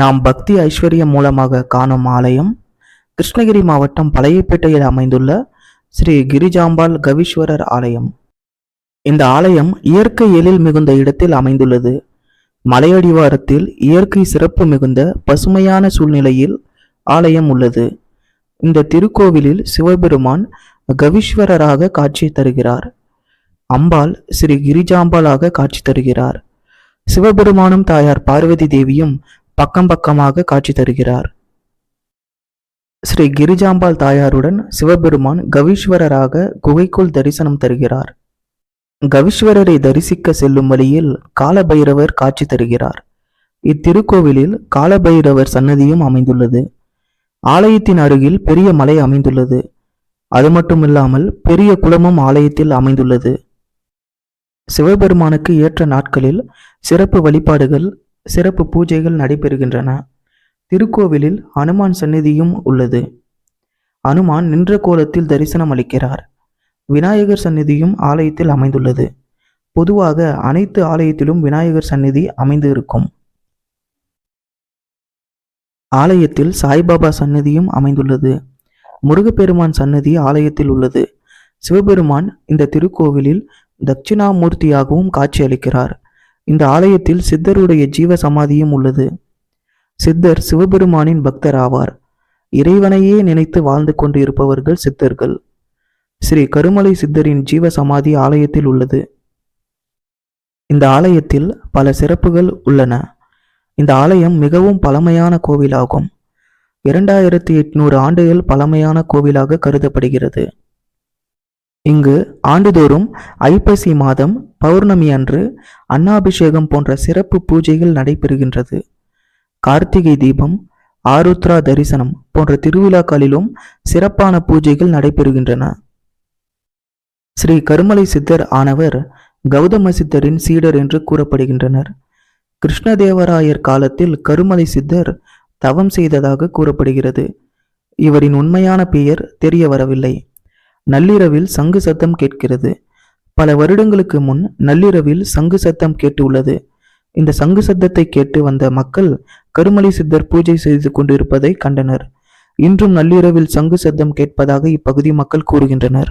நாம் பக்தி ஐஸ்வர்யம் மூலமாக காணும் ஆலயம் கிருஷ்ணகிரி மாவட்டம் பழையப்பேட்டையில் அமைந்துள்ள ஸ்ரீ கிரிஜாம்பாள் கவீஸ்வரர் ஆலயம். இந்த ஆலயம் இயற்கை எழில் மிகுந்த இடத்தில் அமைந்துள்ளது. மலையடிவாரத்தில் இயற்கை சிறப்பு மிகுந்த பசுமையான சூழ்நிலையில் ஆலயம் உள்ளது. இந்த திருக்கோவிலில் சிவபெருமான் கவீஸ்வரராக காட்சி தருகிறார். அம்பாள் ஸ்ரீ கிரிஜாம்பாளாக காட்சி தருகிறார். சிவபெருமானும் தாயார் பார்வதி தேவியும் பக்கம் பக்கமாக காட்சி தருகிறார். ஸ்ரீ கிரிஜாம்பாள் தாயாருடன் சிவபெருமான் கவீஸ்வரராக குகைக்குள் தரிசனம் தருகிறார். கவீஸ்வரரை தரிசிக்க செல்லும் வழியில் காலபைரவர் காட்சி தருகிறார். இத்திருக்கோவிலில் காலபைரவர் சன்னதியும் அமைந்துள்ளது. ஆலயத்தின் அருகில் பெரிய மலை அமைந்துள்ளது. அது மட்டுமில்லாமல் பெரிய குளமும் ஆலயத்தில் அமைந்துள்ளது. சிவபெருமானுக்கு ஏற்ற நாட்களில் சிறப்பு வழிபாடுகள் சிறப்பு பூஜைகள் நடைபெறுகின்றன. திருக்கோவிலில் அனுமான் சந்நிதியும் உள்ளது. அனுமான் நின்ற கோலத்தில் தரிசனம் அளிக்கிறார். விநாயகர் சந்நிதியும் ஆலயத்தில் அமைந்துள்ளது. பொதுவாக அனைத்து ஆலயத்திலும் விநாயகர் சந்நிதி அமைந்து இருக்கும். ஆலயத்தில் சாய்பாபா சன்னதியும் அமைந்துள்ளது. முருகப்பெருமான் சன்னதி ஆலயத்தில் உள்ளது. சிவபெருமான் இந்த திருக்கோவிலில் தட்சிணாமூர்த்தியாகவும் காட்சியளிக்கிறார் இந்த ஆலயத்தில் சித்தருடைய ஜீவ சமாதியும் உள்ளது. சித்தர் சிவபெருமானின் பக்தர் ஆவார். இறைவனையே நினைத்து வாழ்ந்து கொண்டு இருப்பவர்கள் சித்தர்கள். ஸ்ரீ கருமலை சித்தரின் ஜீவ சமாதி ஆலயத்தில் உள்ளது. இந்த ஆலயத்தில் பல சிறப்புகள் உள்ளன. இந்த ஆலயம் மிகவும் பழமையான கோவிலாகும். இரண்டாயிரத்தி எட்நூறு ஆண்டுகள் பழமையான கோவிலாக கருதப்படுகிறது. இங்கு ஆண்டுதோறும் ஐப்பசி மாதம் பௌர்ணமி அன்று அன்னாபிஷேகம் போன்ற சிறப்பு பூஜைகள் நடைபெறுகின்றது. கார்த்திகை தீபம் ஆருத்ரா தரிசனம் போன்ற திருவிழாக்களிலும் சிறப்பான பூஜைகள் நடைபெறுகின்றன. ஸ்ரீ கருமலை சித்தர் ஆனவர் கௌதம சித்தரின் சீடர் என்று கூறப்படுகின்றனர். கிருஷ்ணதேவராயர் காலத்தில் கருமலை சித்தர் தவம் செய்ததாக கூறப்படுகிறது. இவரின் உண்மையான பெயர் தெரிய வரவில்லை நள்ளிரவில் சங்கு சத்தம் கேட்கிறது. பல வருடங்களுக்கு முன் நள்ளிரவில் சங்கு சத்தம் கேட்டுள்ளது. இந்த சங்கு சத்தத்தை கேட்டு வந்த மக்கள் கருமலை சித்தர் பூஜை செய்து கொண்டிருப்பதை கண்டனர். இன்றும் நள்ளிரவில் சங்கு சத்தம் கேட்பதாக இப்பகுதி மக்கள் கூறுகின்றனர்.